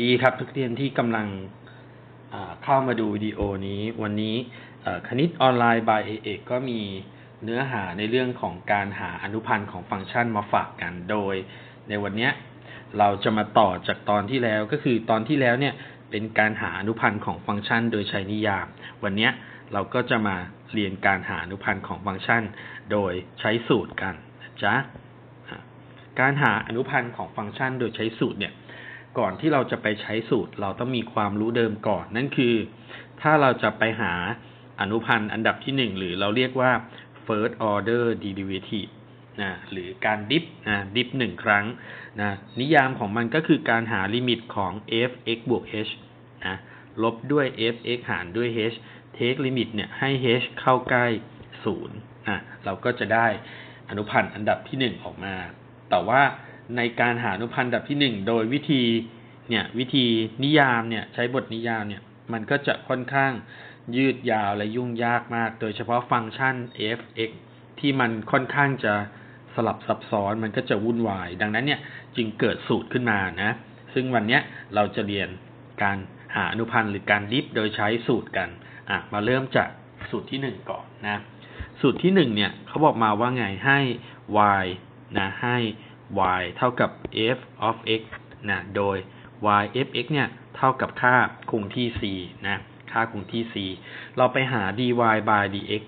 ดีครับนักเรียนที่กำลังเข้ามาดูวิดีโอนี้ วันนี้คณิตออนไลน์ by เอเอกก็มีเนื้อหาในเรื่องของการหาอนุพันธ์ของฟังก์ชันมาฝากกันโดย ในวันนี้เราจะมาต่อจากตอนที่แล้วก็คือตอนที่แล้วเนี่ยเป็นการหาอนุพันธ์ของฟังก์ชัน โดยใช้นิยาม วันนี้เราก็จะมาเรียนการหาอนุพันธ์ของฟังก์ชัน โดยใช้สูตรกันนะจ๊ะการหาอนุพันธ์ของฟังก์ชัน โดยใช้สูตรเนี่ย ก่อนที่เราจะไปใช้สูตร เราต้องมีความรู้เดิมก่อน นั่นคือ ถ้าเราจะไปหาอนุพันธ์อันดับที่หนึ่งหรือเราเรียกว่า first order derivative นะหรือการดิฟนะดิฟหนึ่งครั้งนะนิยามของมันก็คือการหาลิมิตของ f(x) บวก h นะลบด้วย f(x) หารด้วย h take limit เนี่ยให้ h เข้าใกล้0นะเราก็จะได้อนุพันธ์อันดับที่หนึ่งออกมา แต่ว่า ในการหาอนุพันธ์ดับที่หนึ่งโดยวิธีเนี่ยวิธีนิยามเนี่ยใช้บทนิยามเนี่ยมันก็จะค่อนข้างยืดยาวและยุ่งยากมาก โดยเฉพาะฟังก์ชัน f(x) ที่มันค่อนข้างจะสลับซับซ้อนมันก็จะวุ่นวาย ดังนั้นเนี่ยจึงเกิดสูตรขึ้นมานะ ซึ่งวันเนี้ยเราจะเรียนการหาอนุพันธ์หรือการดิฟโดยใช้สูตรกันอะมาเริ่มจากสูตรที่หนึ่งก่อนนะ สูตรที่หนึ่งเนี่ยเขาบอกมาว่าไงให้ y นะให้ y เท่ากับ f of x นะโดย y f x เนี่ยเท่ากับค่าคงที่ c นะค่าคงที่ c เราไปหา dy by dx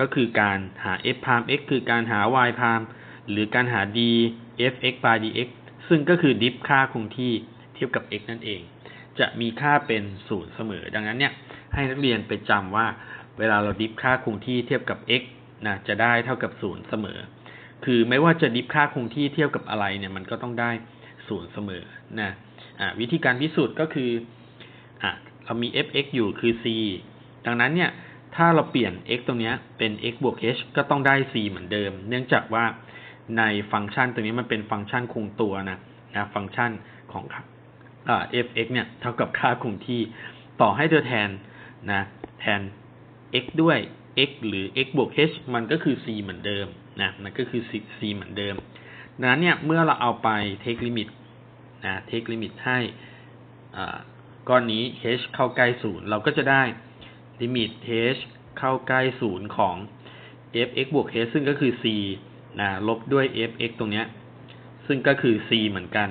ก็คือการหา f prime x คือการหา y prime หรือการหา d f x by dx ซึ่งก็คือดิฟค่าคงที่เทียบกับ x นั่นเอง จะมีค่าเป็นศูนย์เสมอ ดังนั้นเนี่ยให้นักเรียนไปจำว่า เวลาเราดิฟค่าคงที่เทียบกับ x นะจะได้เท่ากับศูนย์เสมอ คือไม่ว่าจะดิฟค่าคงที่เทียบกับอะไรเนี่ยมันก็ต้องได้ศูนย์เสมอนะอ่าวิธีการพิสูจน์ก็คืออ่าเรามี f(x) อยู่คือ c ดังนั้นเนี่ยถ้าเราเปลี่ยน x ตรงนี้เป็น x บวก h ก็ต้องได้ c เหมือนเดิม เนื่องจากว่าในฟังก์ชันตรงนี้มันเป็นฟังก์ชันคงตัวนะนะฟังก์ชันของอ่า f(x) เนี่ยเท่ากับค่าคงที่ต่อให้เธอแทนนะแทน x ด้วย x หรือ x บวก h มันก็คือ c เหมือนเดิม นะมันก็คือ c เหมือนเดิมดังนั้นเนี่ยเมื่อเราเอาไป take limit นะ take limit ให้ก้อนนี้ h เข้าใกล้ศูนย์เราก็จะได้ limit h เข้าใกล้ศูนย์ของ f(x) บวก h ซึ่งก็คือ c นะลบด้วย f(x) ตรงเนี้ยซึ่งก็คือ c เหมือนกัน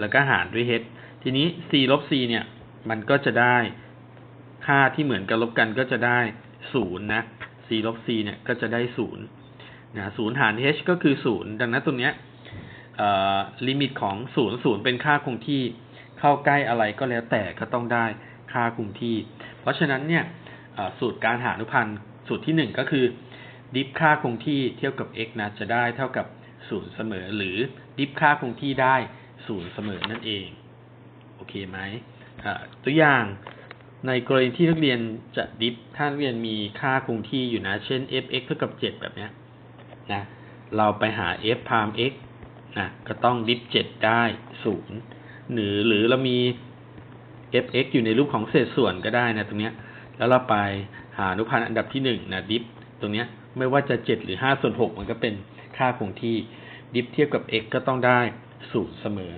แล้วก็หารด้วย h ทีนี้ c ลบ c เนี่ย มันก็จะได้ค่าที่เหมือนกันลบกันก็จะได้ศูนย์นะ c ลบ c เนี่ยก็จะได้ศูนย์ นะศูนย์หาร h ก็คือศูนย์ดังนั้นตรงเนี้ยลิมิตของศูนย์ศูนย์เป็นค่าคงที่เข้าใกล้อะไรก็แล้วแต่ก็ต้องได้ค่าคงที่ เพราะฉะนั้นเนี่ยสูตรการหาอนุพันธ์สูตรที่หนึ่งก็คือ ดิฟค่าคงที่เทียบกับ x นะจะได้เท่ากับศูนย์เสมอ หรือดิฟค่าคงที่ได้ศูนย์เสมอนั่นเอง โอเคไหมตัวอย่างในกรณีที่นักเรียนจะดิฟถ้านักเรียนมีค่าคงที่อยู่นะ เช่น f(x) เท่ากับ 7 แบบเนี้ย นะเราไปหา f prime x นะก็ต้องดิฟ7ได้0หรือหรือเรามี f(x) อยู่ในรูปของเศษส่วนก็ได้นะตรงเนี้ย แล้วเราไปหาอนุพันธ์อันดับที่หนึ่งนะดิฟตรงเนี้ยไม่ว่าจะเจ็ดหรือห้าส่วนหกมันก็เป็นค่าคงที่ดิฟเทียบกับ x ก็ต้องได้ศูนย์เสมอ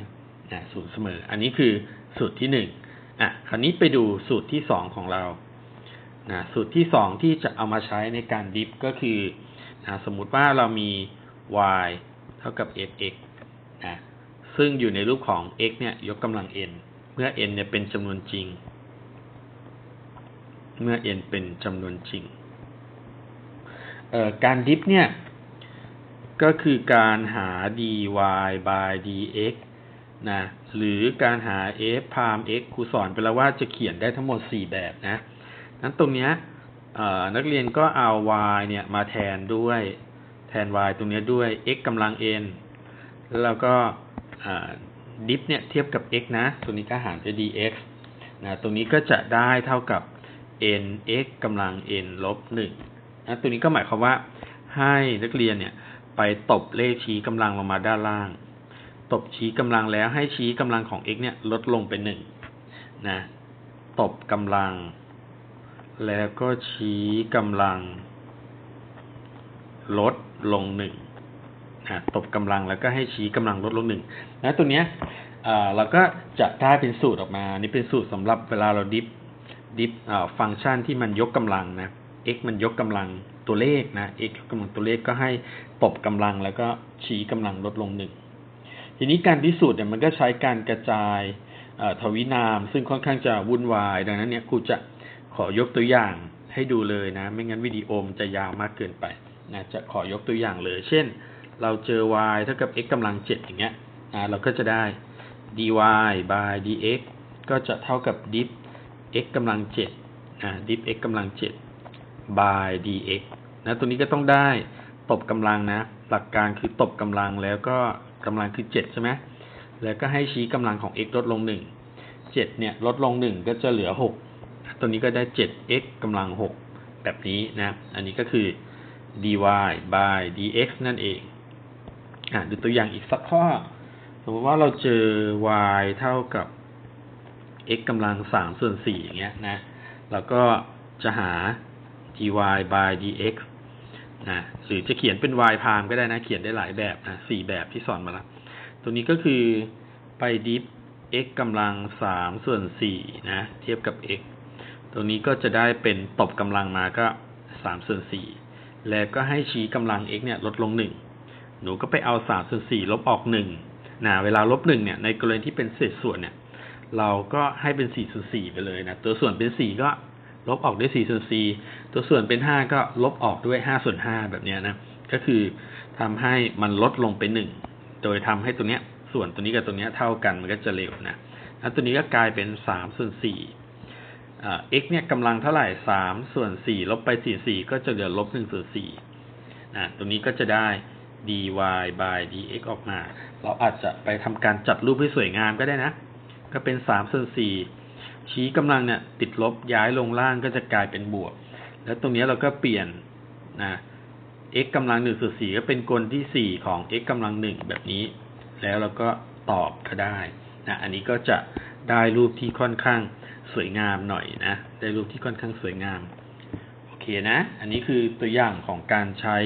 นะศูนย์เสมอ อันนี้คือสูตรที่หนึ่งอะ คราวนี้ไปดูสูตรที่สองของเรานะสูตรที่สองที่จะเอามาใช้ในการดิฟก็คือ สมมุติว่าเรามี y เท่ากับ fx นะซึ่งอยู่ในรูปของ x เนี่ยยกกำลัง n เมื่อ n เนี่ยเป็นจำนวนจริง เมื่อ n เป็นจำนวนจริง การดิฟเนี่ย ก็คือการหา dy by dx นะหรือการหา f prime x ครูสอนไปแล้วว่าจะเขียนได้ทั้งหมด 4 แบบนะนั้นตรงเนี้ย นักเรียนก็เอา y เนี่ยมาแทนด้วยแทน y ตรงนี้ด้วย x กำลัง n แล้วก็ดิฟเนี่ยเทียบกับ x นะตรงนี้ก็หารด้วย dx นะตรงนี้ก็จะได้เท่ากับ n x กำลัง n ลบ1นะตัวนี้ก็หมายความว่าให้นักเรียนเนี่ยไปตบเลขชี้กำลังลงมาด้านล่าง ตบชี้กำลังแล้วให้ชี้กำลังของ x เนี่ยลดลงเป็น1นะ ตบกำลัง แล้วก็ชี้กำลัง ลดลง1นะตบกำลังแล้วก็ให้ชี้กำลังลดลง1นะตัวเนี้ยเราก็จะได้เป็นสูตรออกมา นี่เป็นสูตรสำหรับเวลาเราดิฟดิฟฟังก์ชันที่มันยกกำลังนะ x มันยกกำลังตัวเลขนะ x ยกกำลังตัวเลขก็ให้ตบกำลังแล้วก็ชี้กำลังลดลงหนึ่งทีนี้การพิสูจน์เนี่ยมันก็ใช้การกระจายทวินาม ซึ่งค่อนข้างจะวุ่นวาย ดังนั้นเนี่ยครูจะ อยกตัวอย่างให้ดูเลยนะ ไม่งั้นวิดีโอมันจะยาวมากเกินไปนะจะขอยกตัวอย่างเลย เช่น เราเจอ y เท่ากับ x กำลังเจ็ดอย่างเงี้ยนะเราก็จะได้ dy by dx ก็จะเท่ากับ diff x กำลังเจ็ดอ่า diff x กำลังเจ็ด by dx นะตัวนี้ก็ต้องได้ตบกำลังนะ หลักการคือตบกำลังแล้วก็กำลังคือเจ็ดใช่ไหมแล้วก็ให้ชี้กำลังของ x ลดลงหนึ่งเจ็ดเนี่ยลดลงหนึ่งก็จะเหลือหก ตัวนี้ก็ได้เจ็ด x กำลังหกแบบนี้นะ อันนี้ก็คือ dy by dx นั่นเอง อะดูตัวอย่างอีกสักข้อ สมมติว่าเราเจอ y เท่ากับ x กำลังสามส่วนสี่อย่างเงี้ยนะ เราก็จะหา dy by dx นะหรือจะเขียนเป็น y พามก็ได้นะ เขียนได้หลายแบบนะสี่แบบที่สอนมาล้วตัวนี้ก็คือไปดิฟ x กำลังสามส่วนสี่นะ เทียบกับ x ตัวนี้ก็จะได้เป็นตบกำลังมาก็สามส่วนสี่แล้วก็ให้ชี้กำลัง x เนี่ยลดลงหนึ่งหนูก็ไปเอาสามส่วนสี่ลบออกหนึ่งนะเวลาลบหนึ่งเนี่ยในกรณีที่เป็นเศษส่วนเนี่ย เราก็ให้เป็นสี่ส่วนสี่ไปเลยนะ ตัวส่วนเป็นสี่ก็ลบออกด้วยสี่ส่วนสี่ตัวส่วนเป็นห้าก็ลบออกด้วยห้าส่วนห้าแบบเนี้ยนะ ก็คือทำให้มันลดลงไปหนึ่งโดยทำให้ตัวเนี้ยส่วนตัวนี้กับตัวเนี้ยเท่ากันมันก็จะเร็วนะแล้วตัวนี้ก็กลายเป็นสามส่วนสี่ x เนี่ยกำลังเท่าไหร่สามส่วนสี่ลบไปสี่สี่ก็จะเหลือลบหนึ่งส่วนสี่อ่าตัวนี้ก็จะได้ dy by dx ออกมา เราอาจจะไปทำการจัดรูปให้สวยงามก็ได้นะ ก็เป็นสามส่วนสี่ชี้กำลังเนี่ยติดลบย้ายลงล่างก็จะกลายเป็นบวก แล้วตรงนี้เราก็เปลี่ยนนะ x กำลังหนึ่งส่วนสี่ก็เป็นกลที่สี่ของ x กำลังหนึ่งแบบนี้ แล้วเราก็ตอบก็ได้นะ อันนี้ก็จะได้รูปที่ค่อนข้าง สวยงามหน่อยนะ ได้รูปที่ค่อนข้างสวยงาม โอเคนะ อันนี้คือตัวอย่างของการใช้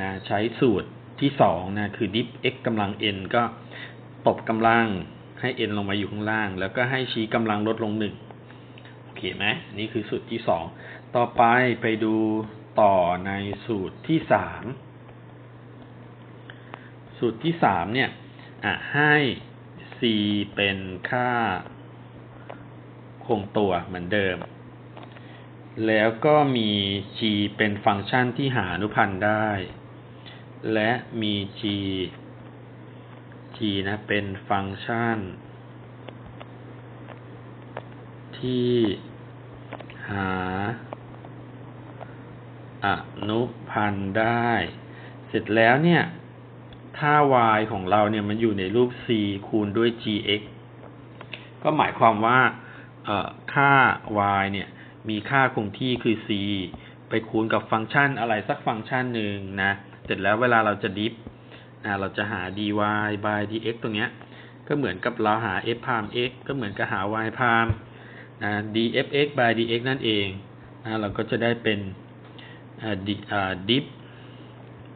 นะใช้สูตรที่สองนะคือ diff x กำลัง n ก็ตบกำลังให้ n ลงมาอยู่ข้างล่าง แล้วก็ให้ชี้กำลังลดลงหนึ่งโอเคไหมนนี้คือสูตรที่สองต่อไปไปดูต่อในสูตรที่สามสูตรที่สามเนี่ยอะให้ c เป็นค่า คงตัวเหมือนเดิม แล้วก็มี g เป็นฟังก์ชันที่หาอนุพันธ์ได้ และมี g g นะเป็นฟังก์ชัน ที่หาอนุพันธ์ได้ เสร็จแล้วเนี่ย ถ้า y ของเราเนี่ยมันอยู่ในรูป c คูณด้วย gx ก็หมายความว่า ค่า y เนี่ย มีค่าคงที่คือ c ไปคูณกับฟังก์ชันอะไรสักฟังก์ชันหนึ่งนะ เสร็จแล้วเวลาเราจะดิฟนะเราจะหา dy by dx ตรงเนี้ย ก็เหมือนกับเราหา f พาม x ก็เหมือนกับหา y พามนะ dfx by dx นั่นเองนะเราก็จะได้เป็นดิฟ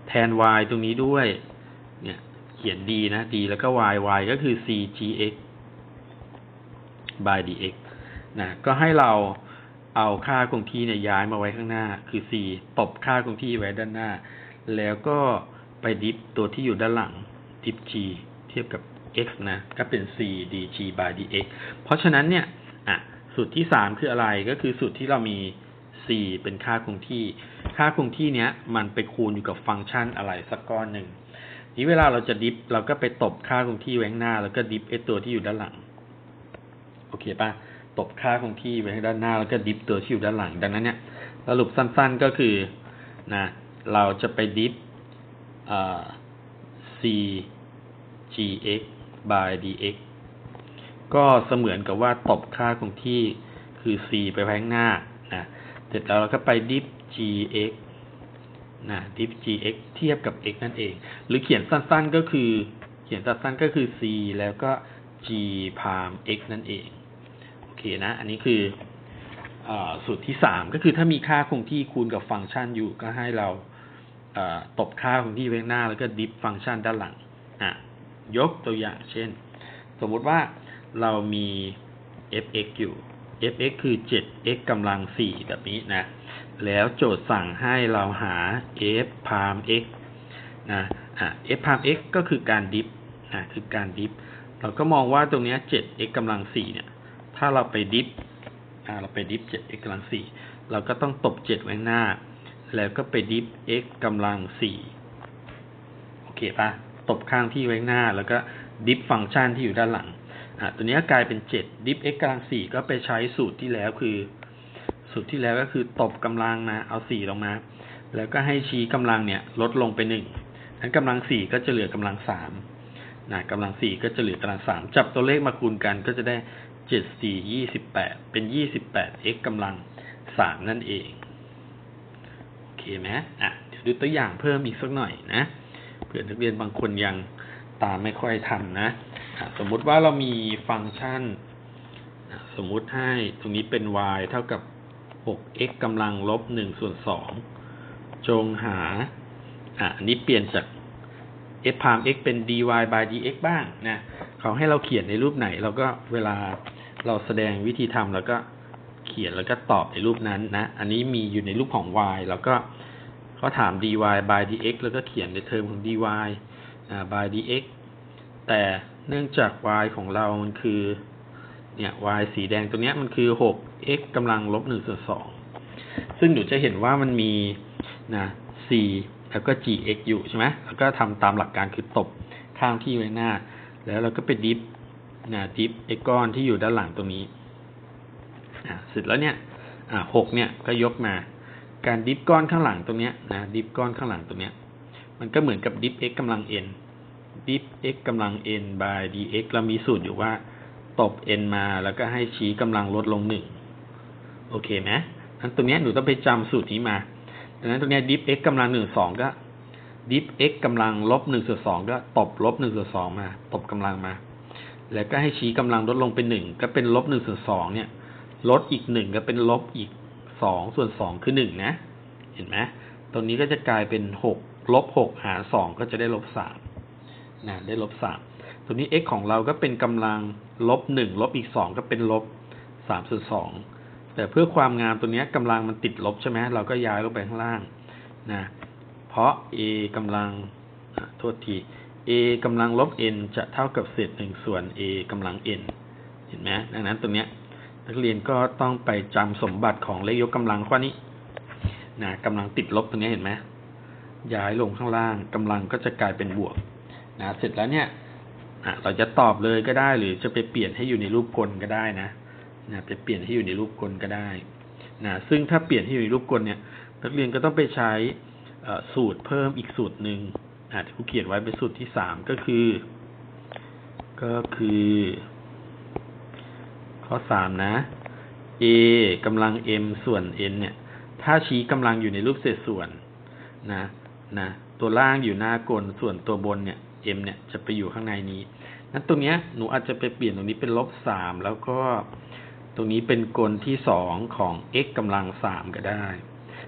แทน y ตรงนี้ด้วย เนี่ยเขียน d นะ d แล้วก็ y y ก็คือ c gx by dx นะก็ให้เราเอาค่าคงที่เนี่ยย้ายมาไว้ข้างหน้า คือ c ตบค่าคงที่ไว้ด้านหน้า แล้วก็ไปดิฟตัวที่อยู่ด้านหลังดิฟ g เทียบกับ x นะก็เป็น c dg by dx เพราะฉะนั้นเนี่ยอะสูตรที่สามคืออะไรก็คือสูตรที่เรามี c เป็นค่าคงที่ ค่าคงที่เนี้ยมันไปคูณอยู่กับฟังก์ชันอะไรสักก้อนหนึ่งนี้เวลาเราจะดิฟเราก็ไปตบค่าคงที่ไว้ข้างหน้า แล้วก็ดิฟไอตัวที่อยู่ด้านหลัง โอเคป่ะ ตบค่าคงที่ไว้ข้ด้านหน้าแล้วก็ดิฟตัวที่อยู่ด้านหลังดังนั้นเนี่ยสรุปสั้นๆก็คือนะเราจะไปดิฟ c gx by dx ก็เสมือนกับว่าตบค่าคงที่คือ c ไปไว้ข้างหน้านะเสร็จแล้วเราก็ไปดิฟ gx นะดิฟ gx เทียบกับ x นั่นเอง หรือเขียนสั้นๆก็คือ เขียนสั้นๆก็คือ c แล้วก็ g พาม x นั่นเอง เคนะ อันนี้คืออสูตรที่สามก็คือถ้ามีค่าคงที่คูณกับฟังก์ชันอยู่ก็ให้เราตบค่าคงที่ไว้หน้า แล้วก็ดิฟฟังก์ชันด้านหลังอะยกตัวอย่างเช่น สมมุติว่าเรามี f(x) อยู่ f(x) คือ 7x กำลัง 4 แบบนี้นะ แล้วโจทย์สั่งให้เราหา f พาม x นะอะ f พาม x ก็คือการดิฟนะคือการดิฟ เราก็มองว่าตรงนี้ 7x กำลัง 4 เนี่ย ถ้าเราไปดิฟเราไปดิฟ 7x กำลัง 4 เราก็ต้องตบ 7 ไว้หน้า แล้วก็ไปดิฟ x กำลัง 4 โอเคปะตบข้างที่ไว้หน้า แล้วก็ดิฟฟังก์ชันที่อยู่ด้านหลัง อะตัวนี้กลายเป็น 7 ดิฟ x กำลัง 4 ก็ไปใช้สูตรที่แล้วคือ สูตรที่แล้วก็คือตบกำลังนะเอา 4 ลงมา แล้วก็ให้ชี้กำลังเนี่ยลดลงไป 1 นั้นกำลัง 4 ก็จะเหลือกำลัง 3นะกำลัง 4 ก็จะเหลือกำลัง 3 จับตัวเลขมาคูณกันก็จะได้ 7 4 28 เป็น 28 x กำลัง 3 นั่นเอง โอเคไหมอะ เดี๋ยวดูตัวอย่างเพิ่มอีกสักหน่อยนะ เผื่อนักเรียนบางคนยังตามไม่ค่อยทันนะะสมมุติว่าเรามีฟังก์ชัน สมมุติให้ตรงนี้เป็น y เท่ากับ 6x กำลังลบ1ส่วน2จงหา อะอันนี้เปลี่ยนจาก f พาม x เป็น dy by dx บ้างนะเขาให้เราเขียนในรูปไหน เราก็เวลา เราแสดงวิธีทำเราก็เขียนแล้วก็ตอบในรูปนั้นนะ อันนี้มีอยู่ในรูปของ y แล้วก็เขาถาม dy by dx แล้วก็เขียนในเทอมของ dy by dx แต่เนื่องจาก y ของเรา มันคือ เนี่ย y สีแดงตรงเนี้ยมันคือ 6x กำลังลบ1ส่วน2ซึ่งหนูจะเห็นว่ามันมีนะ c แล้วก็ gx อยู่ใช่ไหมแล้วก็ทำตามหลักการคือตบข้างที่ไว้หน้า แล้วเราก็ไปดิฟ นะดิฟไอ้ก้อนที่อยู่ด้านหลังตรงนี้อ่าเสร็จแล้วเนี่ยอ่าหกเนี่ยก็ยกมา การดิฟก้อนข้างหลังตรงเนี้ยนะดิฟก้อนข้างหลังตรงเนี้ย มันก็เหมือนกับดิฟ x กำลัง n ดิฟ x กำลัง n by dx เรามีสูตรอยู่ว่า ตบ n มาแล้วก็ให้ชี้กำลังลดลงหนึ่งโอเคไหมนั้นตรงเนี้ยหนูต้องไปจำสูตรนี้มาดังนั้นตรงเนี้ยดิฟ x กำลังหนึ่งสองก็ดิฟ x กำลังลบหนึ่งส่วนสองก็ตบลบหนึ่งส่วนสองมา ตบกำลังมา แล้วก็ให้ชี้กำลังลดลงเป็นหนึ่งก็เป็นลบหนึ่งส่วนสองเนี่ย ลดอีกหนึ่งก็เป็นลบอีกสองส่วนสองคือหนึ่งนะ เห็นไหมตรงนี้ก็จะกลายเป็นหกลบหกหารสองก็จะได้ลบสามนะได้ลบสามตัวนี้ x ของเราก็เป็นกำลังลบหนึ่งลบอีกสองก็เป็นลบสามส่วนสองแต่เพื่อความงามตัวนี้กำลังมันติดลบใช่ไหมเราก็ย้ายลงไปข้างล่างนะเพราะ a กำลังโทษที a กำลังลบ n จะเท่ากับเศษหนึ่งส่วน a กำลัง n เห็นไหมดังนั้นตรงเนี้ยนักเรียนก็ต้องไปจำสมบัติของเลขยกกำลังข้อนี้นะกำลังติดลบตรงนี้เห็นไหมย้ายลงข้างล่างกำลังก็จะกลายเป็นบวกนะเสร็จแล้วเนี่ยเราจะตอบเลยก็ได้หรือจะไปเปลี่ยนให้อยู่ในรูปกลก็ได้นะนะไปเปลี่ยนให้อยู่ในรูปกลก็ได้นะซึ่งถ้าเปลี่ยนให้อยู่ในรูปกลเนี่ยนักเรียนก็ต้องไปใช้สูตรเพิ่มอีกสูตรหนึ่ง อะที่ครูเขียนไว้เป็นสูตรที่สามก็คือ ก็คือ ข้อสามนะ a กำลัง m ส่วน n เนี่ย ถ้าชี้กำลังอยู่ในรูปเศษส่วนนะนะตัวล่างอยู่หน้ากลส่วนตัวบนเนี่ย m เนี่ยจะไปอยู่ข้างในนี้นั้นตรงเนี้ยหนูอาจจะไปเปลี่ยนตรงนี้เป็นลบสามแล้วก็ตรงนี้เป็นกลที่สองของ x กำลังสามก็ได้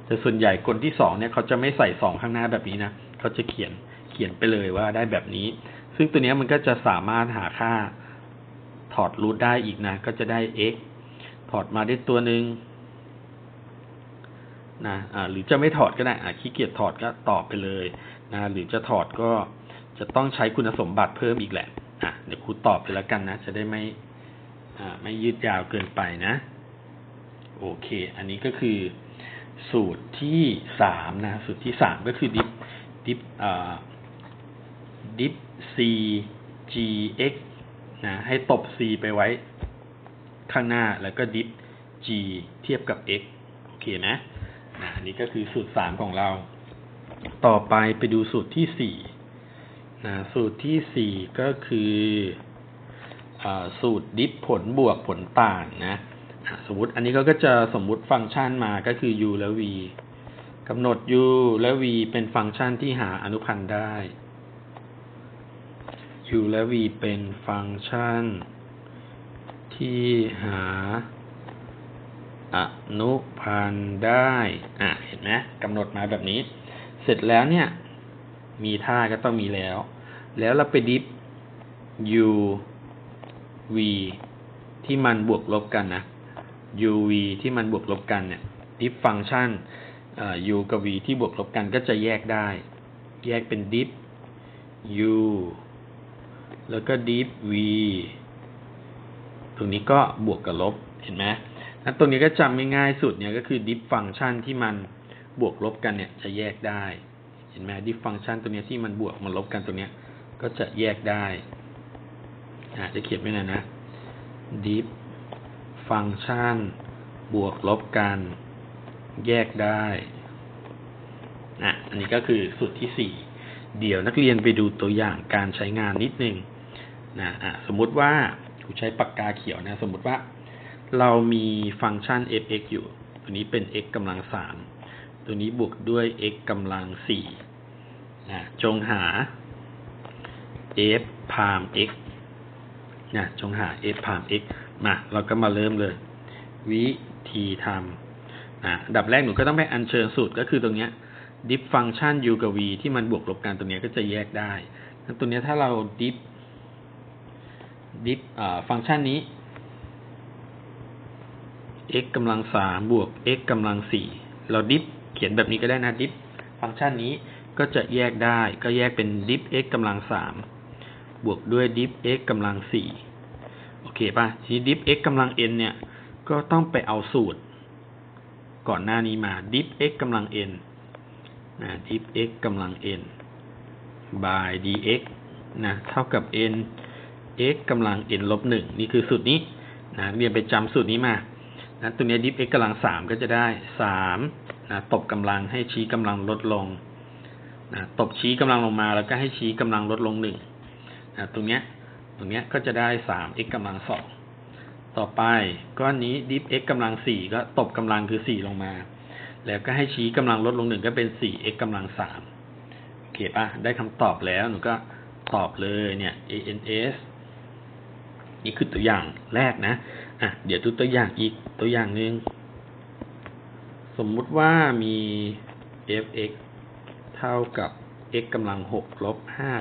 แต่ส่วนใหญ่กลที่สองเนี่ยเขาจะไม่ใส่สองข้างหน้าแบบนี้นะ เขาจะเขียน ขียนไปเลยว่าได้แบบนี้ ซึ่งตัวนี้มันก็จะสามารถหาค่าถอดรูทได้อีกนะ ก็จะได้ x ถอดมาได้ตัวหนึ่งนะอ่าหรือจะไม่ถอดก็ได้ขี้เกียจถอดก็ตอบไปเลยนะหรือจะถอดก็จะต้องใช้คุณสมบัติเพิ่มอีกแหละอะเดี๋ยวครูตอบไปแล้วกันนะ จะได้ไม่ไม่ยืดยาวเกินไปนะ โอเค อันนี้ก็คือสูตรที่สามนะ สูตรที่สามก็คือดิฟดิฟอ่า ดิฟ c g x นะให้ตบ c ไปไว้ข้างหน้าแล้วก็ดิฟ g เทียบกับ x โอเคนะนะอันนี้ก็คือสูตรสามของเรา ต่อไปไปดูสูตรที่สี่นะสูตรที่สี่ก็คืออาสูตรดิฟผลบวกผลต่างนะอะสมมติอันนี้ก็จะสมมุติฟังก์ชันมาก็คือ u และ v กำหนด u และ v เป็นฟังก์ชันที่หาอนุพันธ์ได้ u และ v เป็นฟังก์ชัน ที่หาอนุพันธ์ได้ อะ เห็นไหมกำหนดมาแบบนี้ เสร็จแล้วเนี่ย มีท่าก็ต้องมีแล้ว แล้วเราไปดิฟ u v ที่มันบวกลบกันนะ uv ที่มันบวกลบกันเนี่ย diff ฟังก์ชัน u กับ v ที่บวกลบกันก็จะแยกได้ แยกเป็น diff u แล้วก็ diff v ตรงนี้ก็บวกกับลบเห็นไหมแล้วตรงนี้ก็จำง่ายๆสุดเนี่ยก็คือ diff ฟังก์ชันที่มันบวกลบกันเนี่ยจะแยกได้ เห็นไหม diff ฟังก์ชันตัวนี้ที่มันบวกมันลบกันตัวเนี้ยก็จะแยกได้อ่าจะเขียนไว้หน่อยนะ diff ฟังก์ชันบวกลบกัน แยกได้อะอันนี้ก็คือสูตรที่สี่ เดี๋ยวนักเรียนไปดูตัวอย่างการใช้งานนิดนึงนะอะสมมุติว่าครูใช้ปากกาเขียวนะ สมมุติว่า เรามีฟังก์ชัน f(x) อยู่ ตัวนี้เป็น x กำลังสามตัวนี้บวกด้วย x กำลังสี่นะจงหา f พาม x นะจงหา f พาม x มาเราก็มาเริ่มเลย วิธีทำอะอันดับแรกหนูก็ต้องไปอัญเชิญสูตรก็คือตรงเนี้ย diff ฟังก์ชัน u กับ v ที่มันบวกลบกันตรงเนี้ก็จะแยกได้ตัวนี้ถ้าเรา diff diff อ่าฟังก์ชันนี้ x กำลังสามบวก x กำลังสี่เรา diff เขียนแบบนี้ก็ได้นะ diff ฟังก์ชันนี้ก็จะแยกได้ ก็แยกเป็น diff x กำลังสามบวกด้วย diff x กำลังสี่โอเคป่ะ ทีนี้ diff x กำลัง n เนี่ย ก็ต้องไปเอาสูตร ก่อนหน้านี้มา diff x กำลัง n นะ diff x กำลัง n by dx นะเท่ากับ n x กำลัง n ลบหนึ่งนี่คือสูตรนี้นะเรียนไปจำสูตรนี้มานะตัวนี้ diff x กำลังสามก็จะได้สามนะตบกำลังให้ชี้กำลังลดลงนะตบชี้กำลังลงมาแล้วก็ให้ชี้กำลังลดลงหนึ่งนะตรงเนี้ยตรงเนี้ยก็จะได้สาม x กำลังสองต่อไปก้อนนี้ diff x กำลังสี่ก็ตบกำลังคือสี่ลงมา แล้วก็ให้ชี้กำลังลดลงหนึ่งก็เป็นสี่ x กำลังสามโอเคปะได้คำตอบแล้วหนูก็ตอบเลยเนี่ย ans นี่คือตัวอย่างแรกนะอะเดี๋ยวดูตัวอย่างอีกตัวอย่างหนึ่งสมมุติว่ามี fx เท่ากับ x กำลังหกลบห้า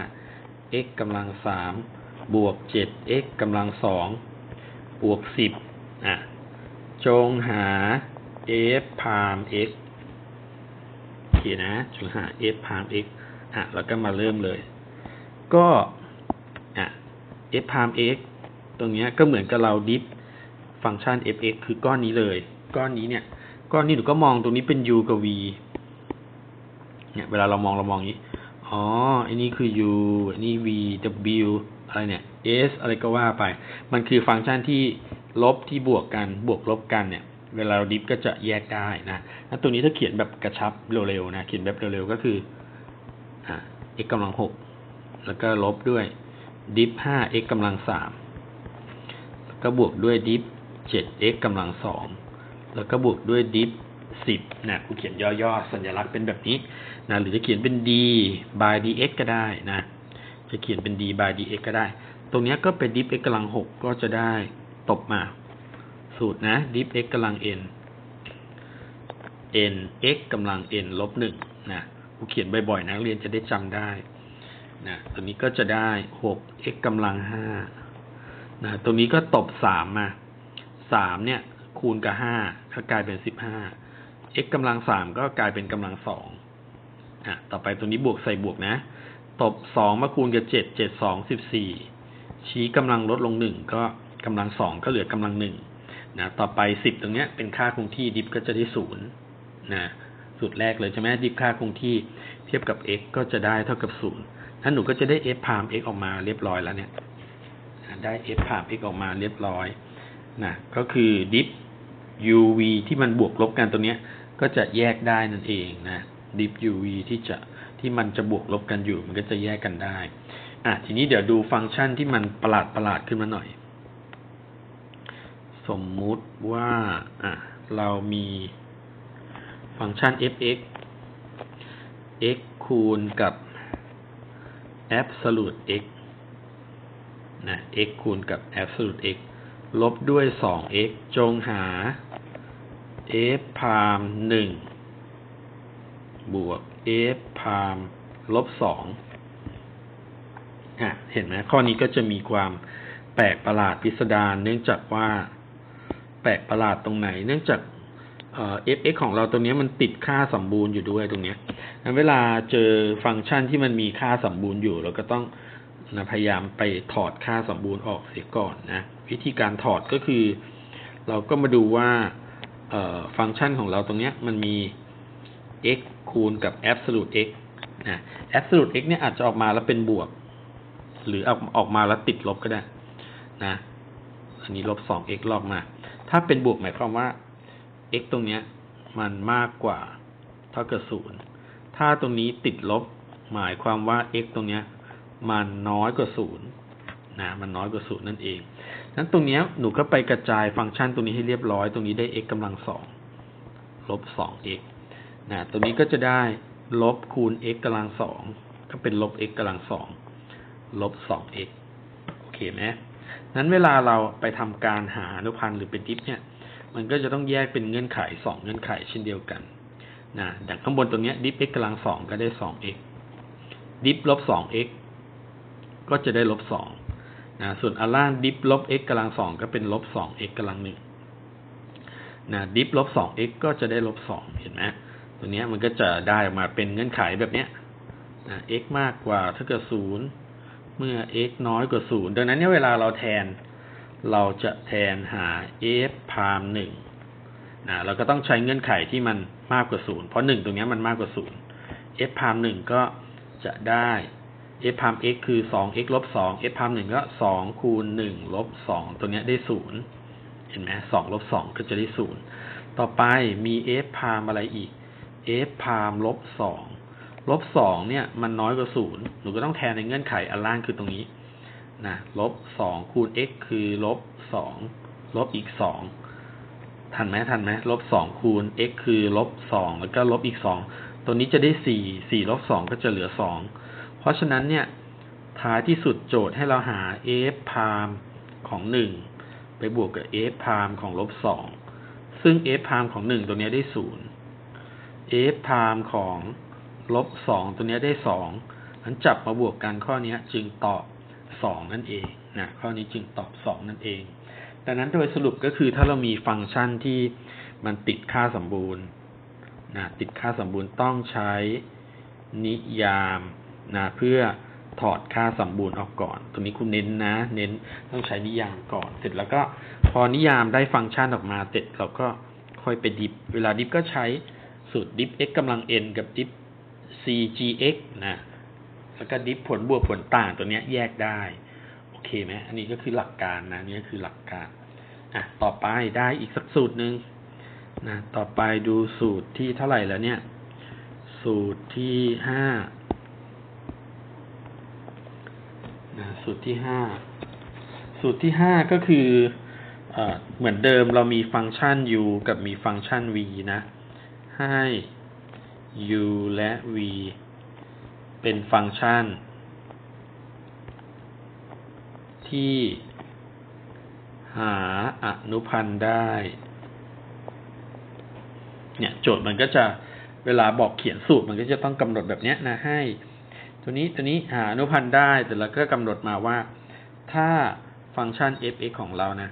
x กำลังสามบวกเจ็ด x กำลังสองบวกสิบอะ จงหา f พาม x โอเคนะจงหา f พาม x อะแล้วก็มาเริ่มเลย ก็อะ f พาม x ตรงเนี้ยก็เหมือนกับเราดิฟฟังก์ชัน f(x) คือก้อนนี้เลย ก้อนนี้เนี่ย ก้อนนี้หนูก็มองตรงนี้เป็น u กับ v เนี่ยเวลาเรามองเรามองอย่างนี้ อ๋อ อันนี้คือ u อันนี้ v w อะไรเนี่ย s อะไรก็ว่าไป มันคือฟังก์ชันที่ลบที่บวกกัน บวกลบกันเนี่ย เวลาเราดิฟก็จะแยกได้นะแล้วตัวนี้ถ้าเขียนแบบกระชับเร็วๆนะ เขียนแบบเร็วๆก็คืออ่า x กำลังหกแล้วก็ลบด้วยดิฟห้า x กำลังสามก็บวกด้วยดิฟ 7x กำลังสองแล้วก็บวกด้วยดิฟ10นะกูเขียนย่อๆ สัญลักษณ์เป็นแบบนี้นะหรือจะเขียนเป็น d by dx ก็ได้นะ จะเขียนเป็น d by dx ก็ได้ ตรงนี้ก็เป็นดิฟ x กำลัง6ก็จะได้ตบมา สูตรนะดิฟ x กำลัง n n x กำลัง n ลบ1นะกูเขียนบ่อยๆนะักเรียนจะได้จำได้นะตัวนี้ก็จะได้ 6x กำลัง5นะตรงนี้ก็ตบสามมาสามเนี่ย คูณกับห้าก็กลายเป็นสิบห้า x กำลังสามก็กลายเป็นกำลังสองอะต่อไปตรงนี้บวกใส่บวกนะ ตบสองมาคูณกับเจ็ดเจ็ดสองสิบสี่ชี้กำลังลดลงหนึ่งก็กำลังสองก็เหลือกำลังหนึ่ง นะต่อไปสิบตรงเนี้ยเป็นค่าคงที่ดิฟก็จะได้ศูนย์นะสูตรแรกเลยใช่ไหมดิฟค่าคงที่เทียบกับ x ก็จะได้เท่ากับศูนย์ถ้าหนูก็จะได้ f พาม x ออกมาเรียบร้อยแล้วเนี่ยได้ f พาม x ออกมาเรียบร้อยนะก็คือดิฟ uv ที่มันบวกลบกันตัวเนี้ยก็จะแยกได้นั่นเองนะดิฟ uv ที่จะที่มันจะบวกลบกันอยู่ มันก็จะแยกกันได้อะทีนี้เดี๋ยวดูฟังก์ชันที่มันประหลาดประหลาดขึ้นมาหน่อย สมมุติว่าอะเรามีฟังก์ชัน f(x) x คูณกับ absolute x นะ x คูณกับ absolute x ลบด้วย 2x จงหา f พาม1บวก f พามลบ2อะเห็นไหมข้อนี้ก็จะมีความแปลกประหลาดพิสดารเนื่องจากว่า ลกประหลาดตรงไหน เนื่องจากเอ่อ fx ของเราตรงนี้มันติดค่าสมบูรณ์อยู่ด้วยตรงนี้นั้นเวลาเจอฟังก์ชันที่มันมีค่าสมบูรณ์อยู่เราก็ต้องนะพยายามไปถอดค่าสมบูรณ์ออกเสียก่อนนะวิธีการถอดก็คือ เราก็มาดูว่าฟังก์ชันของเราตรงนี้มันมี x คูณกับ absolute x นะ absolute x เนี่ยอาจจะออกมาแล้วเป็นบวก หรือออกออกมาแล้วติดลบก็ได้นะ อันนี้ลบสอง x ลอกมา ถ้าเป็นบวกหมายความว่า x ตรงเนี้ย มันมากกว่าเท่ากับศูนย์ถ้าตรงนี้ติดลบ หมายความว่า x ตรงเนี้ย มันน้อยกว่าศูนย์นะมันน้อยกว่าศูนย์นั่นเองนั้นตรงเนี้ยหนูก็ไปกระจายฟังก์ชันตรงนี้ให้เรียบร้อย ตรงนี้ได้ x กำลังสองลบสอง x นะตรงนี้ก็จะได้ลบคูณ x กำลังสองก็เป็นลบ x กำลังสองลบสอง x โอเคไหม นั้นเวลาเราไปทำการหาอนุพันธ์หรือเป็นดิฟเนี่ย มันก็จะต้องแยกเป็นเงื่อนไขสองเงื่อนไขเช่นเดียวกันนะดังข้างบนตรงนี้ดิฟ x กำลังสองก็ได้สอง x ดิฟลบสอง x ก็จะได้ลบสองนะส่วนอันล่างดิฟลบ x กำลังสองก็เป็นลบสอง x กำลังหนึ่งนะดิฟลบสอง x ก็จะได้ลบสองเห็นไหมตัวนี้มันก็จะได้ออกมาเป็นเงื่อนไขแบบเนี้ยนะ x มากกว่าเท่ากับศูนย์ เมื่อ x น้อยกว่าศูนย์ดังนั้นเนี่ยเวลาเราแทน เราจะแทนหา f พามหนึ่งนะเราก็ต้องใช้เงื่อนไขที่มันมากกว่าศูนย์เพราะหนึ่งตรงนี้มันมากกว่าศูนย์ f พามหนึ่งก็จะได้ f พาม x คือสอง x ลบสอง f พามหนึ่งก็สองคูณหนึ่งลบสองตัวเนี้ได้ศูนย์เห็นไหมสองลบสองก็จะได้ศูนย์ต่อไปมี f พามอะไรอีก f พามลบสอง ลบสองเนี่ยมันน้อยกว่าศูนย์หนูก็ต้องแทนในเงื่อนไขอันล่างคือตรงนี้นะลบสองคูณ x คือลบสองลบอีกสองทันไหมทันไหมลบสองคูณ x คือลบสองแล้วก็ลบอีกสองตัวนี้จะได้สี่สี่ลบสองก็จะเหลือสองเพราะฉะนั้นเนี่ยท้ายที่สุดโจทย์ให้เราหา f พามของหนึ่งไปบวกกับ f พามของลบสองซึ่ง f พามของหนึ่งตัวนี้ได้ศูนย์ f พามของ ลบสองตัวนี้ได้สองอันจับมาบวกกันข้อนี้จึงตอบสองนั่นเองนะข้อนี้จึงตอบสองนั่นเอง ดังนั้นโดยสรุปก็คือถ้าเรามีฟังก์ชันที่มันติดค่าสมบูรณ์นะติดค่าสมบูรณ์ต้องใช้นิยามนะเพื่อถอดค่าสมบูรณ์ออกก่อน ตรงนี้คุณเน้นนะ เน้นต้องใช้นิยามก่อน เสร็จแล้วก็พอนิยามได้ฟังก์ชันออกมาเสร็จเราก็ค่อยไปดิฟ เวลาดิฟก็ใช้สูตรดิฟ x กำลัง n กับดิฟ c g x นะแล้วก็ดิฟผลบวกผลต่างตัวนี้แยกได้ โอเคไหมอันนี้ก็คือหลักการนะนี่ก็คือหลักการอะต่อไปได้อีกสักสูตรหนึ่งนะต่อไปดูสูตรที่เท่าไหร่แล้วเนี่ย สูตรที่ห้านะสูตรที่ห้าสูตรที่ห้าก็คือเอเหมือนเดิมเรามีฟังก์ชัน u กับมีฟังก์ชัน v นะให้ u และ v เป็นฟังก์ชัน ที่หาอนุพันธ์ได้ เนี่ยโจทย์มันก็จะเวลาบอกเขียนสูตรมันก็จะต้องกำหนดแบบนี้นะให้ ตัวนี้ตัวนี้หาอนุพันธ์ได้แต่เราก็กำหนดมาว่า ถ้าฟังก์ชัน f(x) ของเรานะ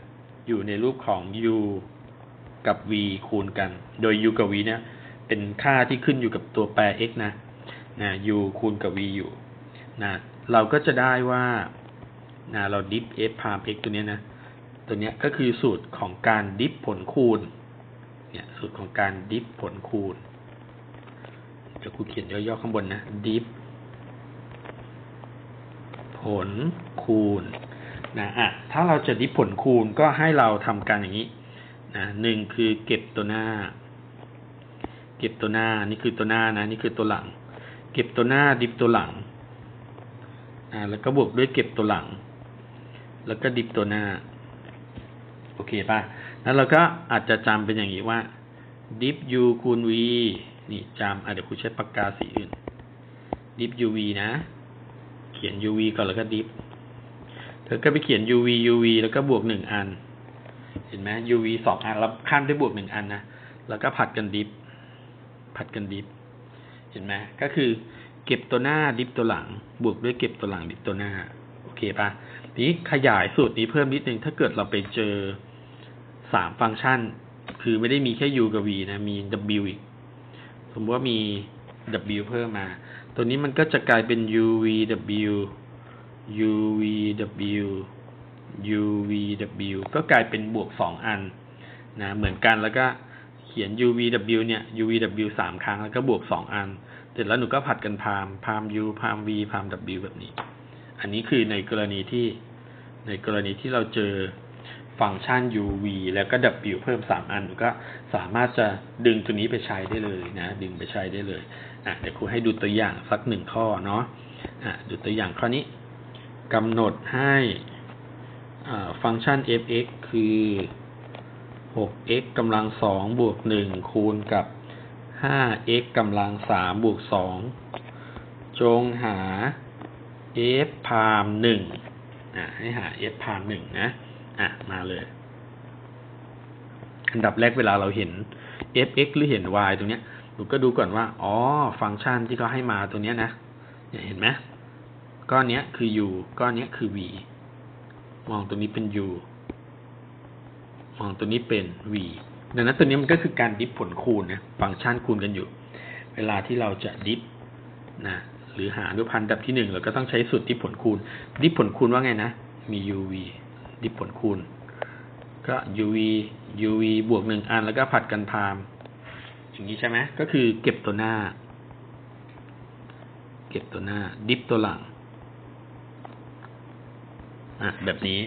อยู่ในรูปของ u กับ v คูณกัน โดย u กับ v เนี่ย เป็นค่าที่ขึ้นอยู่กับตัวแปร x นะนะ u คูณกับ v อยู่นะเราก็จะได้ว่านะเราดิฟ f พาม x ตัวนี้นะ ตัวนี้ก็คือสูตรของการดิฟผลคูณ เนี่ยสูตรของการดิฟผลคูณเดี๋ยวครูเขียนย่อๆข้างบนนะดิฟผลคูณนะอะถ้าเราจะดิฟผลคูณก็ให้เราทำการอย่างนี้นะหนึ่งคือเก็บตัวหน้า ก็บตัวหน้า นี่คือตัวหน้านะ นี่คือตัวหลัง เก็บตัวหน้าดิฟตัวหลัง อ่า แล้วก็บวกด้วยเก็บตัวหลัง แล้วก็ดิฟตัวหน้า โอเคป่ะ แล้วเราก็อาจจะจำเป็นอย่างนี้ว่าดิฟ u คูณ v นี่จำเดี๋ยวครูใช้ปากกาสีอื่นดิฟ uv นะ เขียน uv ก่อนแล้วก็ดิฟเธอก็ไปเขียน uv uv แล้วก็บวกหนึ่งอัน เห็นไหม uv สองอันแล้วข้ามด้วยบวกหนึ่งอันนะ แล้วก็ผัดกันดิฟ ผัดกันดิฟเห็นไหมก็คือ เก็บตัวหน้าดิฟตัวหลัง บวกด้วยเก็บตัวหลังดิฟตัวหน้า โอเคปะนี้ขยายสูตรนี้เพิ่มนิดนึง ถ้าเกิดเราไปเจอสามฟังก์ชัน คือไม่ได้มีแค่ u กับ v นะ มี w อีก สมมติว่ามี w เพิ่มมา ตัวนี้มันก็จะกลายเป็น u v w u v w u v w ก็กลายเป็นบวกสองอันนะ เหมือนกันแล้วก็ ขียน u v w เนี่ย u v w สามครั้งแล้วก็บวกสองอัน เสร็จแล้วหนูก็ผัดกันพามพาม u พาม v พาม w แบบนี้ อันนี้คือในกรณีที่ในกรณีที่เราเจอฟังก์ชัน u v แล้วก็ w เพิ่มสามอันหนูก็สามารถจะดึงตัวนี้ไปใช้ได้เลยนะ ดึงไปใช้ได้เลย อะเดี๋ยวครูให้ดูตัวอย่างสักหนึ่งข้อเนาะ อะดูตัวอย่างข้อนี้กำหนดให้ฟังก์ชัน f(x) คือ 6x กำลังสองบวกหนึ่งคูณกับ 5x กำลังสามบวกสองจงหา f พามหนึ่งอะให้หา f พามหนึ่งนะอะมาเลย อันดับแรกเวลาเราเห็น f(x) หรือเห็น y ตรงเนี้ยหนูก็ดูก่อนว่า อ๋อ ฟังก์ชันที่เขาให้มาตัวเนี้ยนะเห็นไหมก้อนเนี้ยคือ u ก้อนเนี้ยคือ v มองตัวนี้เป็น u มองตัวนี้เป็น v ดังนั้นตัวนี้มันก็คือการดิฟผลคูณนะฟังก์ชันคูณกันอยู่ เวลาที่เราจะดิฟนะหรือหาอนุพันธ์ดับที่หนึ่งเราก็ต้องใช้สูตรดิฟผลคูณ ดิฟผลคูณว่าไงนะ มี uv ดิฟผลคูณ ก็ uv uv บวกหนึ่งอันแล้วก็ผัดกันพามอย่างนี้ใช่ไหมก็คือเก็บตัวหน้า เก็บตัวหน้า ดิฟตัวหลังอะแบบนี้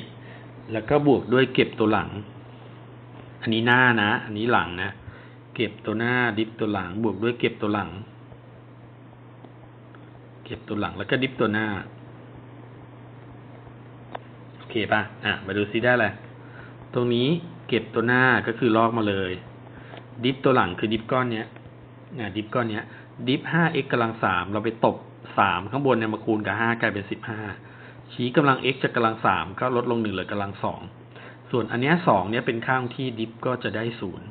แล้วก็บวกด้วยเก็บตัวหลัง อันนี้หน้านะ อันนี้หลังนะ เก็บตัวหน้าดิฟตัวหลัง บวกด้วยเก็บตัวหลัง เก็บตัวหลังแล้วก็ดิฟตัวหน้า โอเคป่ะ อะ มาดูซิได้เลยตรงนี้เก็บตัวหน้าก็คือลอกมาเลย ดิฟตัวหลังคือดิฟก้อนเนี้ยนะดิฟก้อนเนี้ย ดิฟ 5x กำลังสามเราไปตบสามข้างบนเนี่ยมาคูณกับ 5 กลายเป็น 15 ชี้กำลัง x จากกำลังสามก็ลดลงหนึ่งเหลือกำลังสอง ส่วนอันเนี้ยสองเนี้ยเป็นข้างที่ดิฟก็จะได้ศูนย์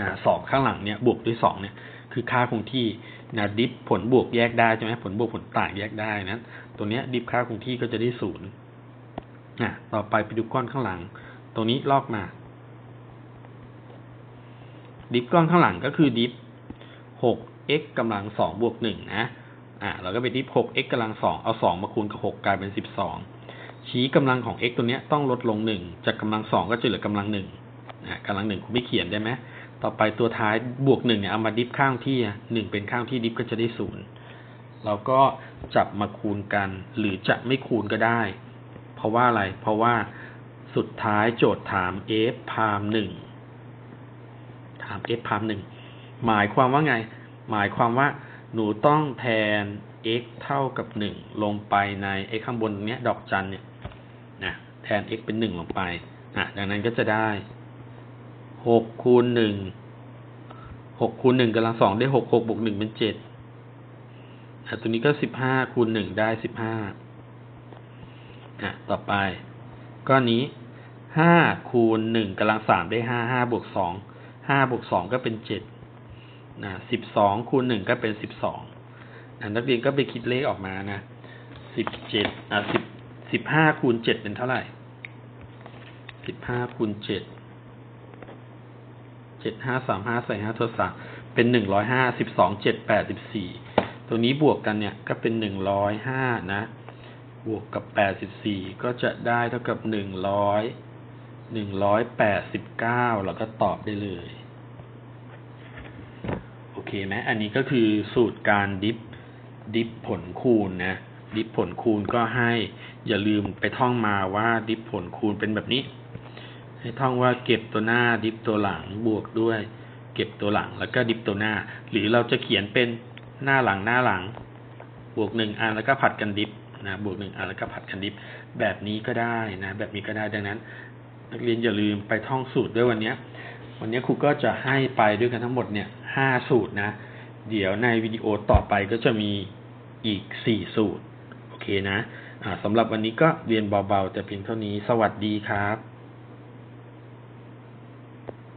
นะสองข้างหลังเนี้ยบวกด้วยสองเนี่ยคือค่าคงที่นะดิฟผลบวกแยกได้ใช่ไหมผลบวกผลต่างแยกได้นั้นตัวเนี้ยดิฟค่าคงที่ก็จะได้ศูนย์อะต่อไปไปดูก้อนข้างหลัง ตรงนี้ลอกมา ดิฟก้อนข้างหลังก็คือดิฟ 6x กำลัง2บวก1นะ อ่าเราก็ไปดิฟ 6x กำลัง2เอา2มาคูณกับ6กกลายเป็น12 ชี้กำลังของ x ตัวเนี้ยต้องลดลง1จากกำลัง2ก็จะเหลือกำลัง1อ่ากำลัง1คุณไม่เขียนได้ไหมต่อไปตัวท้ายบวก1เนี่ยเอามาดิฟข้างที่อะ1เป็นข้างที่ดิฟก็จะได้0เราก็จับมาคูณกันหรือจะไม่คูณก็ได้ เพราะว่าอะไร เพราะว่าสุดท้ายโจทย์ถาม f พามหนึ่งถาม f พามหนึ่งหมายความว่าไง หมายความว่าหนูต้องแทน x เท่ากับหนึ่งลงไปในไอ้ข้างบนเนี้ยดอกจันเนี่ย แทน x เป็นหนึ่งลงไปอะดังนั้นก็จะได้หกคูณหนึ่งหกคูณหนึ่งกำลังสองได้หกหกบวกหนึ่งเป็นเจ็ดอะตัวนี้ก็สิบห้าคูณหนึ่งได้สิบห้าอะต่อไปก้อนนี้ห้าคูณหนึ่งกำลังสามได้ห้าห้าบวกสองห้าบวกสองก็เป็นเจ็ดนะสิบสองคูณหนึ่งก็เป็นสิบสองอะนักเรียนก็ไปคิดเลขออกมานะสิบเจ็ดอะสิบสิบห้าคูณเจ็ดเป็นเท่าไหร่ สิบห้าคูณเจ็ดเจ็ดห้าสามห้าใส่ห้าทดสามเป็นหนึ่งร้อยห้าสิบสองเจ็ดแปดสิบสี่ตัวนี้บวกกันเนี่ยก็เป็นหนึ่งร้อยห้านะ บวกกับแปดสิบสี่ก็จะได้เท่ากับหนึ่งร้อยหนึ่งร้อยแปดสิบเก้าเราก็ตอบได้เลย โอเคไหมอันนี้ก็คือสูตรการดิฟดิฟผลคูณนะ ดิฟผลคูณก็ให้อย่าลืมไปท่องมาว่าดิฟผลคูณเป็นแบบนี้ ให้ท่องว่าเก็บตัวหน้าดิฟตัวหลังบวกด้วย เก็บตัวหลังแล้วก็ดิฟตัวหน้า หรือเราจะเขียนเป็นหน้าหลังหน้าหลัง บวกหนึ่งอันแล้วก็ผัดกันดิฟนะบวกหนึ่งอันแล้วก็ผัดกันดิฟแบบนี้ก็ได้นะ แบบนี้ก็ได้ดังนั้น นักเรียนอย่าลืมไปท่องสูตรด้วยวันนี้วันนี้ครูก็จะให้ไปด้วยกันทั้งหมดเนี่ยห้าสูตรนะ เดี๋ยวในวิดีโอต่อไปก็จะมีอีกสี่สูตร โอเคนะอ่าสำหรับวันนี้ก็เรียนเบาๆ แต่เพียงเท่านี้สวัสดีครับ